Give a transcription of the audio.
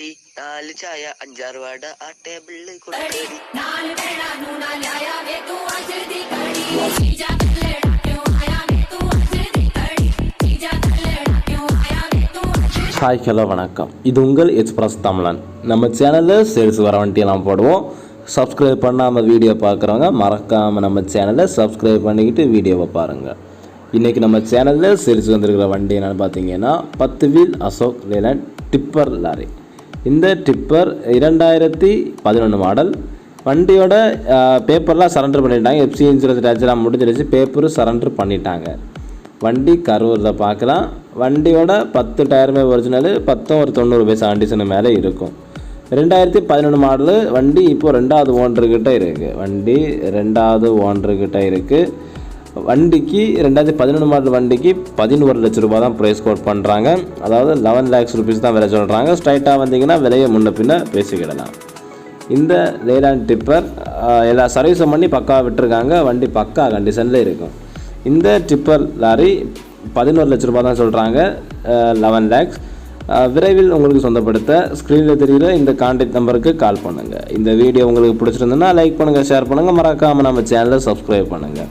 ചായ അഞ്ചാറ് ആ ടേബിളിൽ ஹாய் ஹலோ வணக்கம் இது உங்கள் எக்ஸ்பிரஸ் தமிழன் நம்ம சேனலில் சேல்ஸ் வரவன்ட்டியெல்லாம் போடுவோம் சப்ஸ்கிரைப் பண்ணாமல் வீடியோ பார்க்குறவங்க மறக்காமல் நம்ம சேனலை சப்ஸ்கிரைப் பண்ணிக்கிட்டு வீடியோவை பாருங்கள் இன்றைக்கி நம்ம சேனலில் சேல்ஸ் வந்திருக்கிற வண்டி என்னென்னு பார்த்தீங்கன்னா பத்து wheel Ashok Leyland tipper lorry இந்த டிப்பர் இரண்டாயிரத்தி பதினொன்று மாடல் வண்டியோட பேப்பர்லாம் சரண்டர் பண்ணிட்டாங்க. எஃப்சி இன்சூரன்ஸ் டேச்செலாம் முடிஞ்சிருச்சு பேப்பரும் சரண்டர் பண்ணிட்டாங்க. வண்டி கரூரில் பார்க்கலாம் வண்டியோட பத்து டயருமே ஒரிஜினல் பத்தும் ஒரு தொண்ணூறு பைசா கண்டிஷனு மேலே இருக்கும். ரெண்டாயிரத்தி பதினொன்று மாடலு வண்டி இப்போ ரெண்டாவது ஓனர்கிட்ட இருக்குது வண்டி ரெண்டாவது ஓனர்கிட்ட இருக்குது வண்டிக்கு ரெண்டாயிரத்தி பதினொன்று மாடல் வண்டிக்கு பதினோரு லட்ச ரூபா தான் ப்ரைஸ் கோட் பண்ணுறாங்க அதாவது லெவன் லேக்ஸ் ருபீஸ் தான் விலை சொல்கிறாங்க ஸ்ட்ரைட்டாக வந்தீங்கன்னா விலையை முன்ன பின்ன பேசிக்கிடலாம். இந்த லேலாண்ட் டிப்பர் எல்லா சர்வீஸும் பண்ணி பக்காவாக விட்டுருக்காங்க. வண்டி பக்கா கண்டிஷனில் இருக்கும். இந்த டிப்பர் லாரி பதினோரு லட்ச ரூபா தான் சொல்கிறாங்க லெவன் லேக்ஸ் விரைவில் உங்களுக்கு சொந்தப்படுத்த ஸ்க்ரீனில் தெரிகிற இந்த கான்டாக்ட் நம்பருக்கு கால் பண்ணுங்கள் இந்த வீடியோ உங்களுக்கு பிடிச்சிருந்ததுன்னா லைக் பண்ணுங்கள் ஷேர் பண்ணுங்கள் மறக்காமல் நம்ம சேனலை சப்ஸ்கிரைப் பண்ணுங்கள்